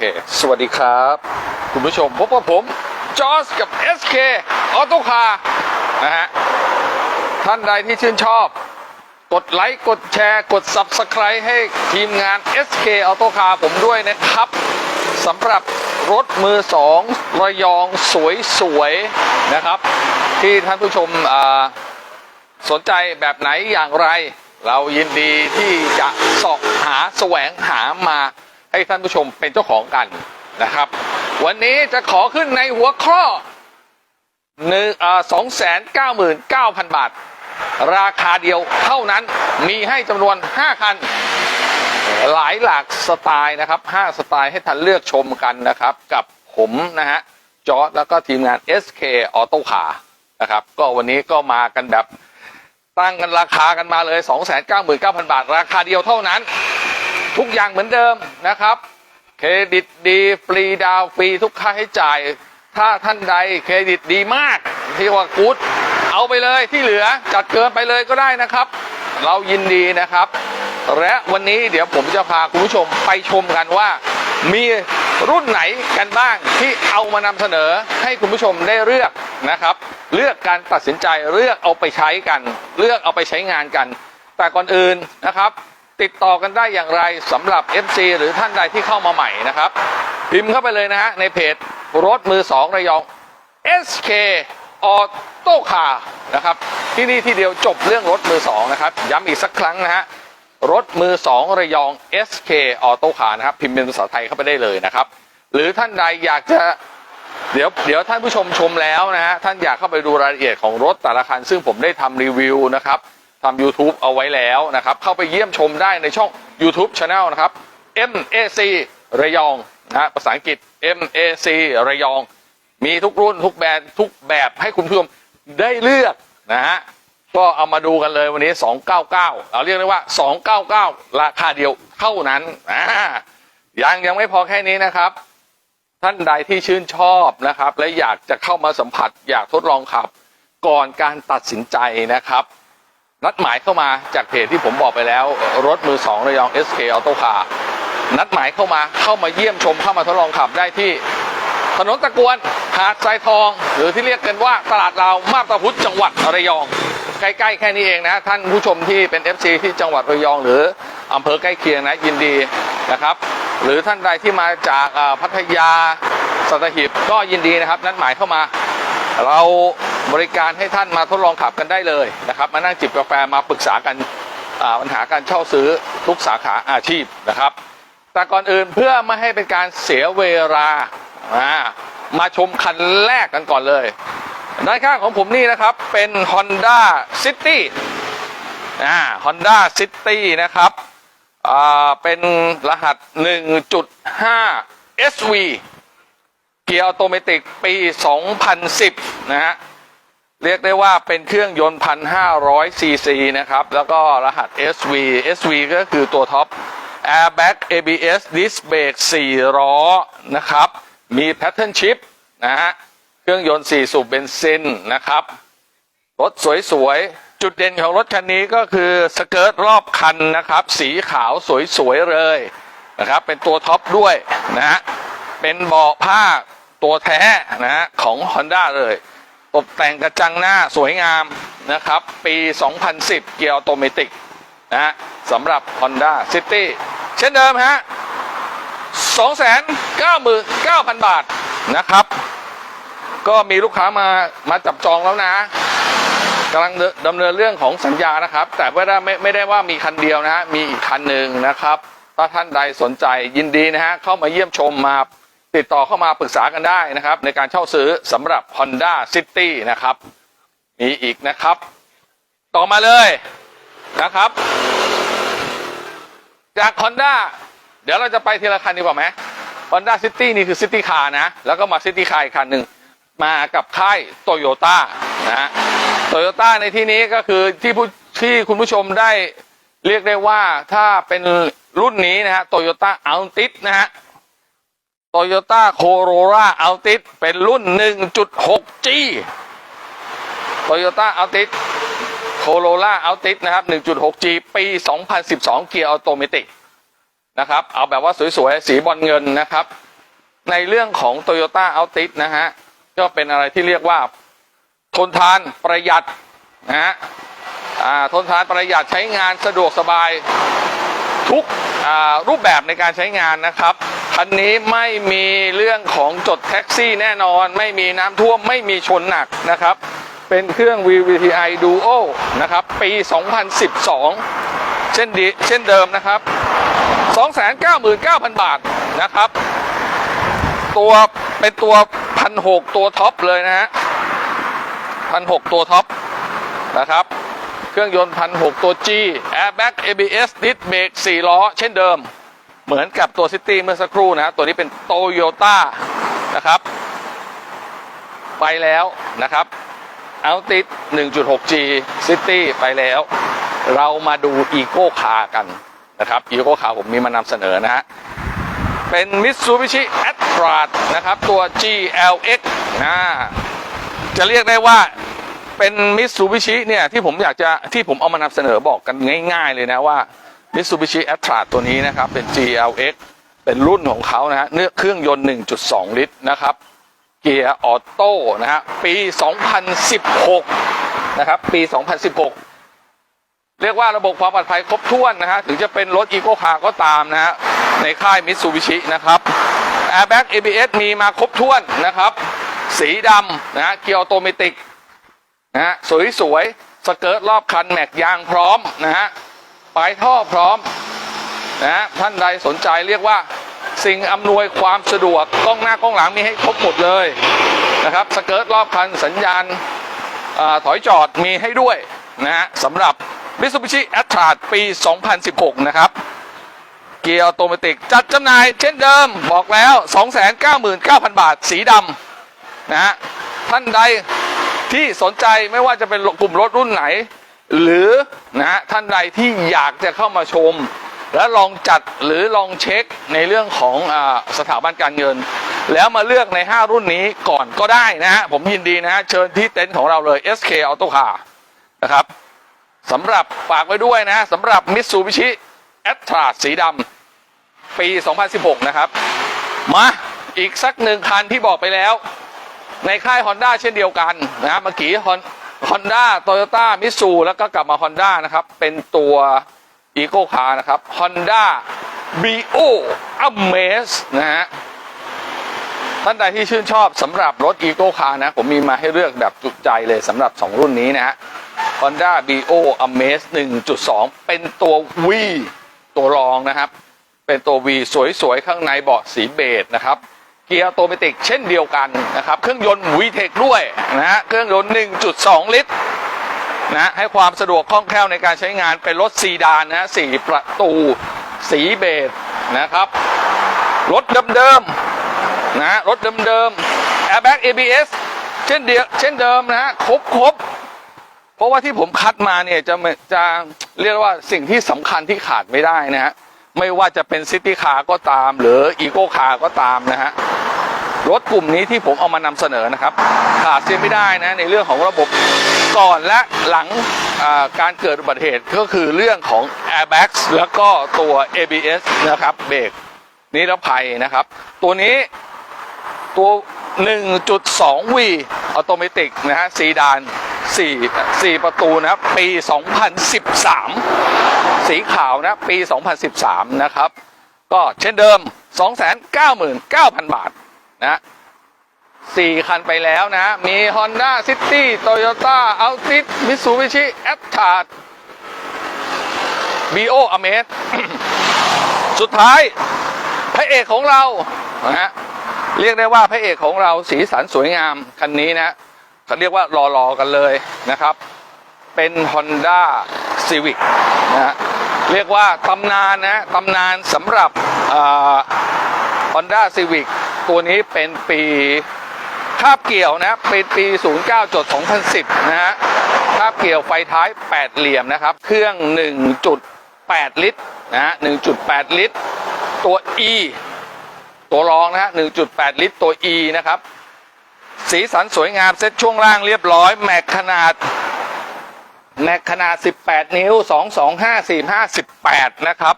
เค สวัสดีครับ คุณผู้ชมพบกับผม จอสกับ SK ออโต้คาร์นะฮะ ท่านใดที่ชื่นชอบ กดไลค์กดแชร์กด Subscribe ให้ทีมงาน SK ออโต้คาร์ผมด้วยนะครับสำหรับรถมือสองระยองสวยๆนะครับ ที่ท่านผู้ชมสนใจแบบไหนอย่างไร เรายินดีที่จะสอบหาแสวงหามา ให้ท่านผู้ชมเป็นเจ้าของกันนะครับ วันนี้จะขอขึ้นในหัวข้อหนึ่งสองแสนเก้าหมื่นเก้าพันบาท ราคาเดียวเท่านั้นมีให้จำนวน5คัน หลายหลากสไตล์นะครับ5สไตล์ให้ท่านเลือกชมกันนะครับ กับผมนะฮะจอร์ดแล้วก็ทีมงาน SK Auto Car นะครับ ก็วันนี้ก็มากันแบบตั้งกันราคากันมาเลย 299,000 บาท ราคาเดียวเท่านั้น ทุกอย่างเหมือนเดิมนะครับ เครดิตดีฟรีดาวฟรีทุกค่าใช้จ่าย ถ้าท่านใดเครดิตดีมากที่ว่ากู๊ดเอาไปเลยที่เหลือจัดเกินไปเลยก็ได้นะครับ เรายินดีนะครับ และวันนี้เดี๋ยวผมจะพาคุณผู้ชมไปชมกันว่า มีรุ่นไหนกันบ้างที่เอามานำเสนอให้คุณผู้ชมได้เลือกนะครับ เลือกการตัดสินใจเลือกเอาไปใช้กัน เลือกเอาไปใช้งานกัน แต่ก่อนอื่นนะครับ ติดต่อกันได้อย่างไรสำหรับ FC หรือท่านใดที่เข้ามาใหม่นะครับ พิมพ์เข้าไปเลยนะฮะในเพจรถมือสองระยอง SK Auto Car นะครับ ที่นี่ที่เดียวจบเรื่องรถมือสองนะครับ ย้ำอีกสักครั้งนะฮะรถมือสองระยอง SK Auto Car นะครับ พิมพ์เป็นภาษาไทยเข้าไปได้เลยนะครับ หรือท่านใดอยากจะเดี๋ยวเดี๋ยวท่านผู้ชมชมแล้วนะฮะท่านอยากเข้าไปดูรายละเอียดของรถแต่ละคัน ซึ่งผมได้ทำรีวิวนะครับ ทำ YouTube เอาไว้แล้วนะครับ เข้าไปเยี่ยมชมได้ในช่อง YouTube Channel นะครับ MAC ระยองนะฮะภาษาอังกฤษ MAC ระยอง มีทุกรุ่นทุกแบรนด์ทุกแบบให้คุณผู้ชมได้เลือกนะฮะก็เอามาดูกันเลยวันนี้ 299 เราเรียกได้ว่า 299 ราคาเดียวเท่านั้นอ่ายังยังไม่พอแค่นี้นะครับ ท่านใดที่ชื่นชอบนะครับ และอยากจะเข้ามาสัมผัส อยากทดลองขับ ก่อนการตัดสินใจนะครับ นัดหมายเข้ามาจากเพจที่ผมบอกไปแล้ว รถมือสองระยอง SK Auto Car นัดหมายเข้ามาเข้ามาเยี่ยมชมเข้ามาทดลองขับได้ที่ถนนตะกวนหาดทรายทอง หรือที่เรียกกันว่าตลาดลาวมาบตาพุธจังหวัดระยอง ใกล้ๆแค่นี้เองนะ ท่านผู้ชมที่เป็น FC ที่จังหวัดระยอง หรืออำเภอใกล้เคียงนะยินดีนะครับ หรือท่านใดที่มาจากพัทยาสัตหีบก็ยินดีนะครับ นัดหมายเข้ามา เรา บริการให้ท่านมาทดลองขับกันได้เลยนะครับ มานั่งจิบกาแฟมาปรึกษากันอ่าปัญหาการเช่าซื้อทุกสาขาอาชีพนะครับ แต่ก่อนอื่นเพื่อไม่ให้เป็นการเสียเวลาอ่ามาชมคันแรกกันก่อนเลยด้านข้างของผมนี่นะครับเป็น Honda City อ่า Honda City นะครับอ่าเป็นรหัส 1.5 SV เกียร์ออโตเมติกปี 2010 นะฮะ เรียกได้ว่าเป็นเครื่องยนต์1,500ซีซีนะครับ แล้วก็รหัส SV SV ก็คือตัวท็อป Airbag ABS Disc Brake 4ล้อนะครับ มี Pattern Chip นะฮะ เครื่องยนต์ 4 สูบเบนซินนะครับ รถสวยๆ จุดเด่นของรถคันนี้ก็คือสเกิร์ตรอบคันนะครับ สีขาวสวยๆ เลยนะครับ เป็นตัวท็อปด้วยนะฮะ เป็นเบาะผ้าตัวแท้นะฮะของ Honda เลย ตกแต่งกระจังหน้าสวยงามนะครับ ปี 2010 เกียร์ออโตเมติกนะฮะสำหรับ Honda City เช่นเดิมฮะ299,000 บาทนะครับ ก็มีลูกค้ามามาจับจองแล้วนะกำลังดำเนินเรื่องของสัญญานะครับ แต่ไม่ได้ไม่ไม่ได้ว่ามีคันเดียวนะฮะมีอีกคันหนึ่งนะครับ ถ้าท่านใดสนใจยินดีนะฮะเข้ามาเยี่ยมชมมา ติดต่อเข้ามาปรึกษากันได้นะครับ ในการเช่าซื้อสำหรับ Honda City นะครับ มีอีกนะครับ ต่อมาเลยนะครับ จาก Honda เดี๋ยวเราจะไปทีละคันดีกว่าไหม Honda City นี่คือ City Car นะ แล้วก็มา City Car อีกคันหนึ่งมากับค่ายโตโยต้านะฮะโตโยต้าในที่นี้ก็คือที่ผู้ที่คุณผู้ชมได้เรียกได้ว่าถ้าเป็นรุ่นนี้นะฮะโตโยต้าอัลติสนะฮะ โตโยต้าโคโรล่าอัลติสเป็นรุ่น 1.6G โตโยต้าอัลติสโคโรล่าอัลติสนะครับ 1.6G ปี 2012 เกียร์ออโตเมติกนะครับ เอาแบบว่าสวยๆ สีบอลเงินนะครับ ในเรื่องของ Toyota a l t i s นะฮะ ก็เป็นอะไรที่เรียกว่า ทนทานประหยัดนะฮะทนทานประหยัดใช้งานสะดวกสบายทุกรูปแบบในการใช้งานนะครับ คันนี้ไม่มีเรื่องของจดแท็กซี่แน่นอน ไม่มีน้ำท่วมไม่มีชนหนักนะครับ เป็นเครื่อง VVTi Duo นะครับ ปี 2012 เช่นดีเช่นเดิมนะครับ 299,000 บาทนะครับ ตัวเป็นตัวพันหกตัวท็อปเลยนะฮะพันหกตัวท็อปนะครับเครื่องยนต์พันหกตัว G Airbag ABS ดิสเบรก4ล้อ เช่นเดิม เหมือนกับตัวซิตี้เมื่อสักครู่นะตัวนี้เป็นโตโยต้านะครับไปแล้วนะครับเอาติด 1.6G City ไปแล้ว เรามาดู Eco Car กันนะครับ Eco Car ผมมีมานำเสนอนะฮะเป็น Mitsubishi a t r a นะครับ ตัว GLX นะจะเรียกได้ว่าเป็น Mitsubishi เนี่ย ที่ผมอยากจะที่ผมเอามานำเสนอบอกกันง่าย ๆ เลยนะว่า Mitsubishi a t r a ตัวนี้นะครับ เป็น GLX เป็นรุ่นของเขานะฮะเนื้อเครื่องยนต์ 1.2 ลิตรนะครับ เกียร์ออโต้นะฮะปี 2016 นะครับ ปี 2016 เรียกว่าระบบความปลอดภัยครบถ้วนนะฮะ ถึงจะเป็นรถอีโ c คาร์ก็ตามนะฮะ ในค่ายมิตซูบิชินะครับ Airbag ABS มีมาครบถ้วนนะครับ สีดำนะฮะเกียร์ออโตเมติกนะฮะสวยๆสเกิร์ตรอบคันแม็กยางพร้อมนะฮะ ปลายท่อพร้อมนะท่านใดสนใจเรียกว่าสิ่งอำนวยความสะดวกกล้องหน้ากล้องหลังมีให้ครบหมดเลยนะครับสเกิร์ตรอบคันสัญญาณอถอยจอดมีให้ด้วยนะฮะสำหรับ Mitsubishi a t r a ปี 2016 นะครับ เกียร์ออโตเมติกจัดจำหน่ายเช่นเดิมบอกแล้ว 299,000 บาทสีดำนะฮะท่านใดที่สนใจไม่ว่าจะเป็นกลุ่มรถรุ่นไหน หรือนะฮะท่านใดที่อยากจะเข้ามาชม และลองจัดหรือลองเช็คในเรื่องของอสถาบันการเงิน แล้วมาเลือกใน 5 รุ่นนี้ก่อนก็ได้นะฮะผมยินดีนะฮะเชิญที่เต็นท์ของเราเลย SK Auto Car นะครับสำหรับฝากไว้ด้วยนะสำหรับ Mitsubishi a t r a สีดำปี 2016 นะครับ มาอีกสักหนึ่งคันที่บอกไปแล้ว ในค่าย Honda เช่นเดียวกันนะฮะเมื่อกี้ Honda Toyota Mitsu แล้วก็กลับมา Honda นะครับ เป็นตัว Eco Car นะครับ Honda B.O. Amaze นะฮะท่านใดที่ชื่นชอบสำหรับรถ Eco Car นะ ผมมีมาให้เลือกแบบจุใจเลยสำหรับ 2 รุ่นนี้นะฮะ Honda B.O. Amaze 1.2 เป็นตัว V ตัวรองนะครับ เป็นตัว V สวยๆ ข้างในเบาะสีเบจนะครับ เกียร์ออโตเมติกเช่นเดียวกันนะครับ เครื่องยนต์ VTEC ด้วยนะฮะเครื่องยนต์ 1.2 ลิตรนะให้ความสะดวกคล่องแคล่วในการใช้งานเป็นรถซีดานนะฮะสี่ประตูสีเบจนะครับ รถเดิมๆนะรถเดิมๆ Airbag ABS เช่นเดียวเช่นเดิมนะฮะครบครบเพราะว่าที่ผมคัดมาเนี่ยจะจะเรียกว่าสิ่งที่สำคัญที่ขาดไม่ได้นะฮะไม่ว่าจะเป็นซิตี้คาร์ก็ตาม หรืออีโก้คาร์ก็ตามนะฮะ รถกลุ่มนี้ที่ผมเอามานำเสนอนะครับ ขาดเสียไม่ได้นะในเรื่องของระบบก่อนและหลังการเกิดอุบัติเหตุก็คือเรื่องของ airbags แล้วก็ตัว ABS นะครับเบรกนิรภัยนะครับ ตัวนี้ตัว 1.2V ออโตเมติกนะฮะซีดาน 4 4 ประตูนะครับ ปี 2013 สีขาวนะ ปี 2013 นะครับ ก็เช่นเดิม 299,000 บาท นะสี่คันไปแล้วนะ มี Honda City Toyota Altis Mitsubishi a t r a Bio Amaze สุดท้ายพระเอกของเรานะฮะเรียกได้ว่าพระเอกของเราสีสันสวยงามคันนี้นะเขาเรียกว่ารอๆกันเลยนะครับ เป็น Honda Civic นะฮะเรียกว่าตำนานนะตำนานสำหรับอ่า Honda Civic ตัวนี้เป็นปีคาบเกี่ยวนะเป็นปี 09จด2010 นะฮะคาบเกี่ยวไฟท้าย 8 เหลี่ยมนะครับ เครื่อง 1.8 ลิตรนะฮะ1.8 ลิตร ตัว E ตัวรองนะฮะ1.8 ลิตร ตัว E นะครับ สีสันสวยงามเซ็ตช่วงล่างเรียบร้อย แม็กขนาดแม็กขนาด 18 นิ้ว 225 45 18 นะครับ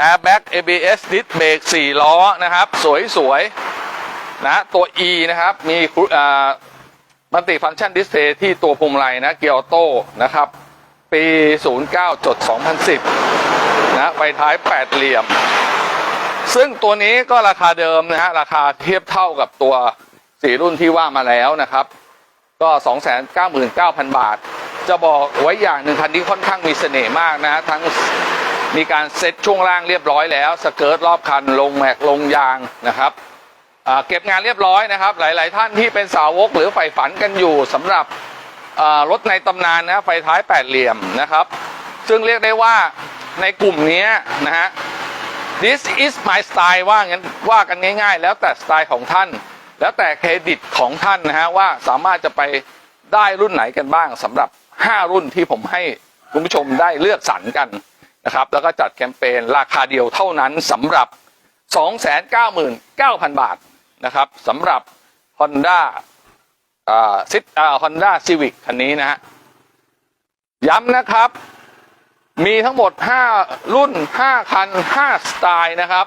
Airbag ABS Disc Brake 4ล้อนะครับ สวยๆนะตัว E นะครับ มีมัลติฟังชันดิสเพย์ที่ตัวพวงมาลัยนะ เกียร์ออโต้นะครับ ปี 09จด2010 นะไฟท้าย 8 เหลี่ยม ซึ่งตัวนี้ก็ราคาเดิมนะฮะ ราคาเทียบเท่ากับตัวสีรุ่นที่ว่ามาแล้วนะครับ ก็ 299,000 บาท จะบอกไว้อย่างหนึ่งคันนี้ค่อนข้างมีเสน่ห์มากนะทั้ง มีการเซ็ตช่วงล่างเรียบร้อยแล้ว สเกิร์ตรอบคันลงแม็กลงยางนะครับเก็บงานเรียบร้อยนะครับ หลาย ๆ ท่านที่เป็นสาวกหรือใฝ่ฝันกันอยู่สำหรับรถในตำนานนะไฟท้ายแปดเหลี่ยมนะครับ ซึ่งเรียกได้ว่าในกลุ่มนี้นะฮะ this is my style ว่างั้นว่ากันง่าย ๆ แล้วแต่สไตล์ของท่าน แล้วแต่เครดิตของท่านนะฮะว่าสามารถจะไปได้รุ่นไหนกันบ้างสำหรับ 5 รุ่นที่ผมให้คุณผู้ชมได้เลือกสรรกัน นะครับแล้วก็จัดแคมเปญราคาเดียวเท่านั้นสำหรับ 299,000 บาทนะครับสำหรับ Honda อ่าซิตอ่า Honda Civic คันนี้นะฮะย้ำนะครับ มีทั้งหมด 5 รุ่น 5 คัน 5 สไตล์นะครับ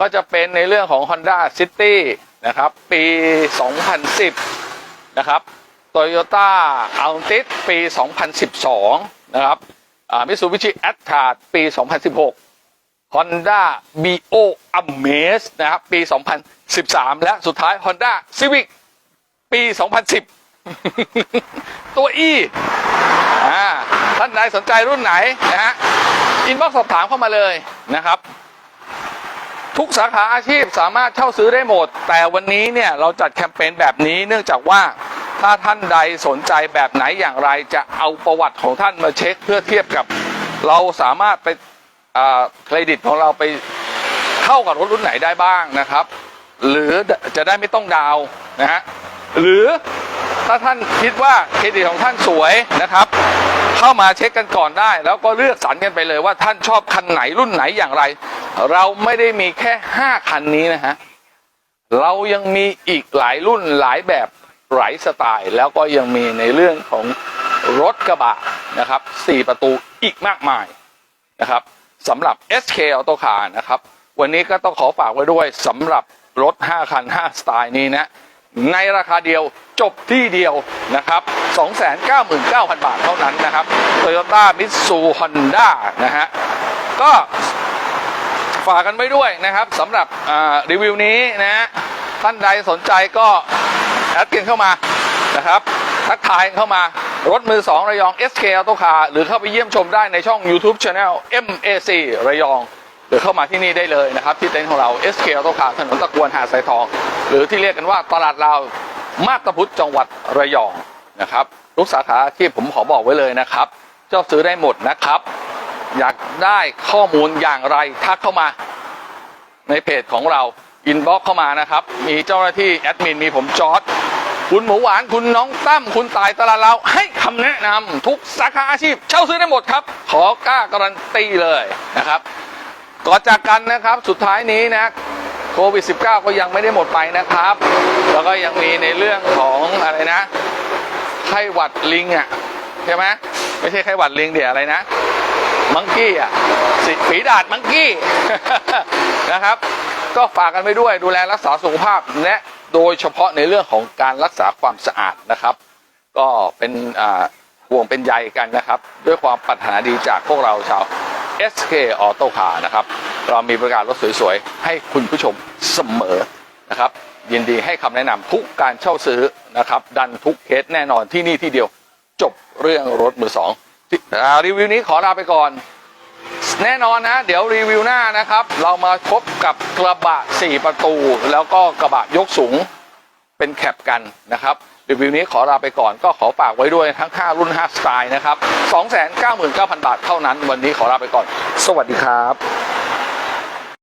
ก็จะเป็นในเรื่องของ Honda City นะครับ ปี 2010 นะครับ Toyota Altis ปี 2012 นะครับ มิสูบิชิแอตทาปี 2016 Honda Bio Amaze นะครับปี 2013 และสุดท้าย Honda Civic ปี 2010 ตัว E อ่าท่านใดสนใจรุ่นไหนนะฮะอินบ็อกสอบถามเข้ามาเลยนะครับ ทุกสาขาอาชีพสามารถเช่าซื้อได้หมด แต่วันนี้เนี่ยเราจัดแคมเปญแบบนี้เนื่องจากว่า ถ้าท่านใดสนใจแบบไหนอย่างไรจะเอาประวัติของท่านมาเช็ค เพื่อเทียบกับเราสามารถไปเครดิตของเราไปเข้ากับรถรุ่นไหนได้บ้างนะครับ หรือจะได้ไม่ต้องดาวน์นะฮะหรือถ้าท่านคิดว่าเครดิตของท่านสวยนะครับ เข้ามาเช็คกันก่อนได้ แล้วก็เลือกสรรกันไปเลยว่าท่านชอบคันไหนรุ่นไหนอย่างไร เราไม่ได้มีแค่ 5 คันนี้นะฮะเรายังมีอีกหลายรุ่นหลายแบบ หลายสไตล์แล้วก็ยังมีในเรื่องของรถกระบะนะครับ4ประตูอีกมากมายนะครับสำหรับ SK Auto Car นะครับ วันนี้ก็ต้องขอฝากไว้ด้วยสำหรับรถ 5 คัน 5 สไตล์นี้นะ ในราคาเดียวจบที่เดียวนะครับ 299,000 บาทเท่านั้นนะครับ Toyota Mitsu Honda นะฮะ ก็ฝากกันไว้ด้วยนะครับสำหรับอ่ารีวิวนี้นะ ท่านใดสนใจก็ แอดกันเข้ามานะครับทักทายเข้ามารถมือ 2 ระยอง SK Auto Car หรือเข้าไปเยี่ยมชมได้ในช่อง YouTube Channel MAC ระยอง หรือเข้ามาที่นี่ได้เลยนะครับ ที่เต็นท์ของเรา SK Auto Car ถนนตะกวนหาดสายทอง หรือที่เรียกกันว่าตลาดลาวมาบตาพุธจังหวัดระยองนะครับทุกสาขาที่ผมขอบอกไว้เลยนะครับเจ้าซื้อได้หมดนะครับ อยากได้ข้อมูลอย่างไรทักเข้ามาในเพจของเราอินบ็อกเข้ามานะครับ มีเจ้าหน้าที่แอดมินมีผมจอร์ด คุณหมูหวานคุณน้องตั้มคุณตายตลาดเราให้คำแนะนำทุกสาขาอาชีพ เช่าซื้อได้หมดครับ ขอกล้าการันตีเลยนะครับก่อนจากกันนะครับสุดท้ายนี้นะโควิด -19 ก็ยังไม่ได้หมดไปนะครับ แล้วก็ยังมีในเรื่องของอะไรนะไข้หวัดลิงอะใช่ไหมไม่ใช่ไข้หวัดลิงเดี๋ยวอะไรนะมังกี้อะสิฝีดาดมังกี้นะครับ ก็ฝากกันไปด้วยดูแลรักษาสุขภาพและ โดยเฉพาะในเรื่องของการรักษาความสะอาดนะครับ ก็เป็นอ่าห่วงเป็นใยกันนะครับ ด้วยความปรารถนาดีจากพวกเราชาว SK Auto Car นะครับ เรามีบริการรถสวยๆ ให้คุณผู้ชมเสมอนะครับ ยินดีให้คำแนะนำทุกการเช่าซื้อนะครับ ดันทุกเคสแน่นอนที่นี่ที่เดียวจบเรื่องรถมือสองที่รีวิวนี้ขอลาไปก่อน แน่นอนนะ เดี๋ยวรีวิวหน้านะครับ เรามาพบกับกระบะ 4 ประตู แล้วก็กระบะยกสูงเป็นแคปกันนะครับ รีวิวนี้ขอลาไปก่อนก็ขอฝากไว้ด้วยทั้ง 5 รุ่น 5 สไตล์นะครับ 299,000 บาทเท่านั้น วันนี้ขอลาไปก่อน สวัสดีครับ